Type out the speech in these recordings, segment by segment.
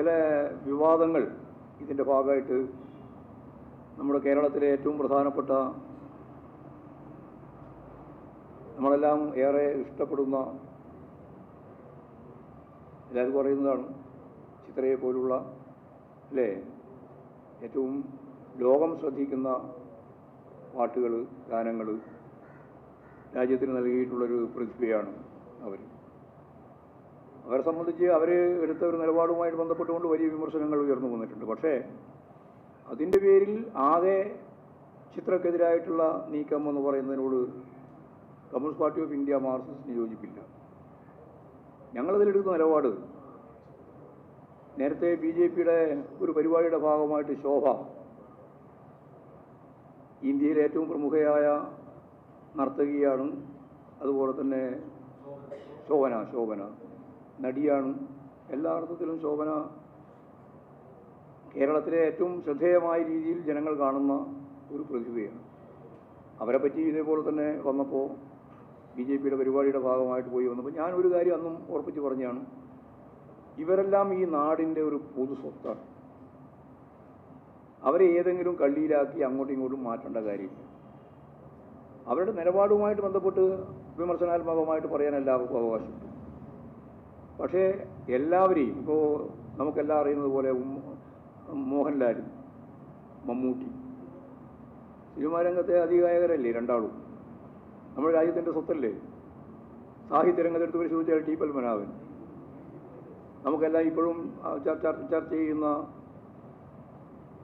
ചില വിവാദങ്ങൾ ഇതിന്റെ ഭാഗമായിട്ട് നമ്മുടെ കേരളത്തിലെ ഏറ്റവും പ്രധാനപ്പെട്ട നമ്മളെല്ലാം ഏറെ ഇഷ്ടപ്പെടുന്ന എല്ലാവരും പറയുന്നതാണ് ചിത്രയെ പോലുള്ള അല്ലേ? ഏറ്റവും ലോകം ശ്രദ്ധിക്കുന്ന പാട്ടുകൾ ഗാനങ്ങൾ രാജ്യത്തിന് നൽകിയിട്ടുള്ളൊരു പ്രതിഭയാണ് അവർ അവരെ സംബന്ധിച്ച് അവർ എടുത്ത ഒരു നിലപാടുമായിട്ട് ബന്ധപ്പെട്ടുകൊണ്ട് വലിയ വിമർശനങ്ങൾ ഉയർന്നു വന്നിട്ടുണ്ട്. പക്ഷേ അതിന്റെ പേരിൽ ആകെ ചിത്രക്കെതിരായിട്ടുള്ള നീക്കം എന്ന് പറയുന്നതിനോട് കമ്മ്യൂണിസ്റ്റ് പാർട്ടി ഓഫ് ഇന്ത്യ മാർക്സിസ്റ്റിന് യോജിപ്പില്ല. ഞങ്ങളതിലെടുക്കുന്ന നിലപാട് നേരത്തെ ബി ജെ പിയുടെ ഒരു പരിപാടിയുടെ ഭാഗമായിട്ട് ശോഭ ഇന്ത്യയിലെ ഏറ്റവും പ്രമുഖയായ നർത്തകിയാണ്. അതുപോലെ തന്നെ ശോഭന ശോഭന. നടിയാണ്. എല്ലാ അർത്ഥത്തിലും ശോഭന കേരളത്തിലെ ഏറ്റവും ശ്രദ്ധേയമായ രീതിയിൽ ജനങ്ങൾ കാണുന്ന ഒരു പ്രതിഭയാണ്. അവരെ പറ്റി ഇതേപോലെ തന്നെ വന്നപ്പോൾ ബി ജെ പിയുടെ പരിപാടിയുടെ ഭാഗമായിട്ട് പോയി വന്നപ്പോൾ ഞാൻ ഒരു കാര്യം അന്നും ഉറപ്പിച്ച് പറഞ്ഞാണ്. ഇവരെല്ലാം ഈ നാടിന്റെ ഒരു പൊതു സ്വത്താണ്. അവരെ ഏതെങ്കിലും കള്ളിയിലാക്കി അങ്ങോട്ടും ഇങ്ങോട്ടും മാറ്റേണ്ട കാര്യമില്ല. അവരുടെ നിലപാടുമായിട്ട് ബന്ധപ്പെട്ട് വിമർശനാത്മകമായിട്ട് പറയാൻ എല്ലാവർക്കും അവകാശമുണ്ട്. പക്ഷേ എല്ലാവരെയും ഇപ്പോൾ നമുക്കെല്ലാം അറിയുന്നത് പോലെ മോഹൻലാലും മമ്മൂട്ടി സിനിമാരംഗത്തെ അധികായകരല്ലേ രണ്ടാളും? നമ്മുടെ രാജ്യത്തിന്റെ സ്വത്തല്ലേ? സാഹിത്യ രംഗത്തെടുത്ത് പരിശോധിച്ചാൽ ടി പത്മനാഭൻ. നമുക്കെല്ലാം ഇപ്പോഴും ചർച്ച ചർച്ച ചെയ്യുന്ന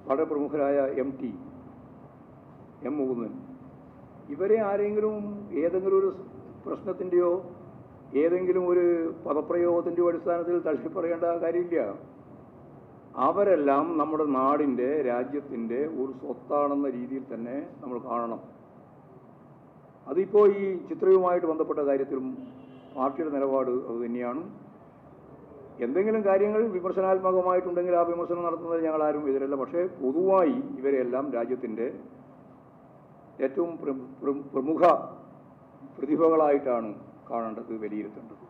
വളരെ പ്രമുഖരായ എം ടി എം മുകുന്ദൻ. ഇവരെ ആരെങ്കിലും ഏതെങ്കിലും ഒരു പ്രശ്നത്തിന്റെയോ ഏതെങ്കിലും ഒരു പദപ്രയോഗത്തിന്റെ അടിസ്ഥാനത്തിൽ തള്ളിപ്പറയേണ്ട കാര്യമില്ല. അവരെല്ലാം നമ്മുടെ നാടിന്റെ രാജ്യത്തിന്റെ ഒരു സ്വത്താണെന്ന രീതിയിൽ തന്നെ നമ്മൾ കാണണം. അതിപ്പോൾ ഈ ചിത്രവുമായിട്ട് ബന്ധപ്പെട്ട കാര്യത്തിലും പാർട്ടിയുടെ നിലപാട് അത് തന്നെയാണ്. എന്തെങ്കിലും കാര്യങ്ങൾ വിമർശനാത്മകമായിട്ടുണ്ടെങ്കിൽ ആ വിമർശനം നടത്തുന്നത് ഞങ്ങൾ ആരും എതിരല്ല. പക്ഷേ പൊതുവായി ഇവരെല്ലാം രാജ്യത്തിന്റെ ഏറ്റവും പ്ര- പ്ര- പ്രമുഖ പ്രതിഭകളായിട്ടാണ് காலாண்டத்தில் வெளியிடுகின்றது